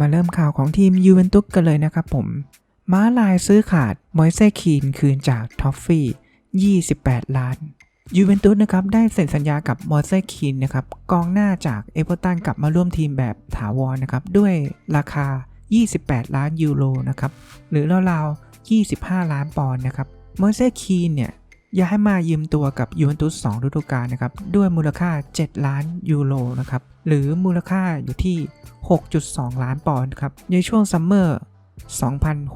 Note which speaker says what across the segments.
Speaker 1: มาเริ่มข่าวของทีมยูเวนตุสกันเลยนะครับผม ม้าลายซื้อขาดมอยเซคีนคืนจากท็อฟฟี่ 28 ล้านยูเวนตุสนะครับได้เซ็นสัญญากับมอยเซคีนนะครับกองหน้าจากเอเวอร์ตันกลับมาร่วมทีมแบบถาวรนะครับด้วยราคา 28 ล้านยูโรนะครับหรือราวๆ25 ล้านปอนด์นะครับมอยเซคีนเนี่ย ย้ายมายืมตัวกับยูเวนตุส2ฤดูกาลนะครับด้วยมูลค่า 7 ล้านยูโรนะครับหรือมูลค่าอยู่ที่ 6.2 ล้านปอนด์ครับในช่วงซัมเมอร์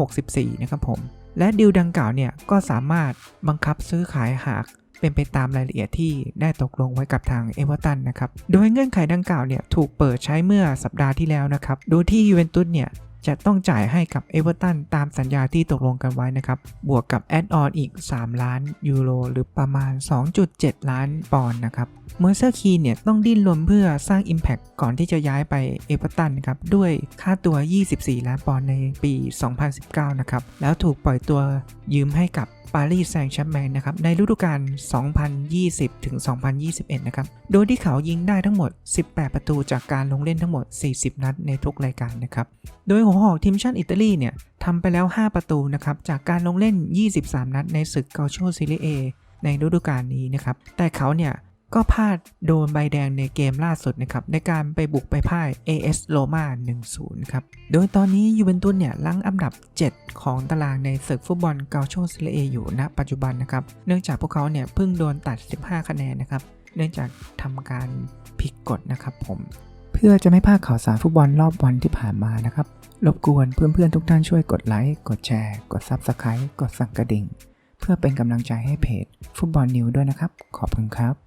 Speaker 1: 2064 นะครับผม และดีลดังกล่าวเนี่ยก็สามารถบังคับซื้อขายหากเป็นไปตามรายละเอียดที่ได้ตกลงไว้กับทางเอเวอร์ตันนะครับ โดยเงื่อนไขดังกล่าวเนี่ยถูกเปิดใช้เมื่อสัปดาห์ที่แล้วนะครับ โดยที่ยูเวนตุสเนี่ย จะต้องจ่ายให้กับเอเวอร์ตันตามสัญญาที่ตกลงกันไว้นะครับ บวกกับแอดออนอีก 3 ล้านยูโรหรือประมาณ 2.7 ล้านปอนด์นะครับ เมอร์เซอร์คีเนี่ยต้องดิ้นรนเพื่อสร้าง Impact ก่อนที่จะย้ายไปเอเวอร์ตันครับ ด้วยค่าตัว 24 ล้านปอนด์ในปี 2019 นะครับ แล้วถูกปล่อยตัวยืมให้กับปารีสแซงต์แชร์แมงนะครับในฤดูกาล 2020 ถึง 2021 นะครับ โดยที่เขายิงได้ทั้งหมด 18 ประตูจากการลงเล่นทั้งหมด 40 นัดในทุกรายการนะครับ โดยหหอกทีมชาติอิตาลีเนี่ยทำไปแล้ว 5 ประตูนะครับจากการลงเล่น 23 นัดในศึกเกาโชซีเรียเอในฤดูกาลนี้นะครับแต่เขาเนี่ยก็พลาดโดนใบแดงในเกมล่าสุดนะครับในการไปบุกไปพ่าย AS Roma 1-0 ครับ โดยตอนนี้ยูเวนตุสเนี่ยลังอันดับ 7 ของตารางในศึกฟุตบอลเกาโชซีเรีเออยู่ณปัจจุบันนะครับ เนื่องจากพวกเขาเนี่ยเพิ่งโดนตัด 15 คะแนนนะครับ เนื่องจากทำการผิดกฎนะครับผม เพื่อจะไม่พลาดข่าวสารฟุตบอลรอบวันที่ผ่านมานะครับ รบกวนเพื่อนๆทุกท่านช่วยกดไลค์ กดแชร์ กด Subscribe กดสั่งกระดิ่ง เพื่อเป็นกำลังใจให้เพจฟุตบอลนิวด้วยนะครับ ขอบคุณครับ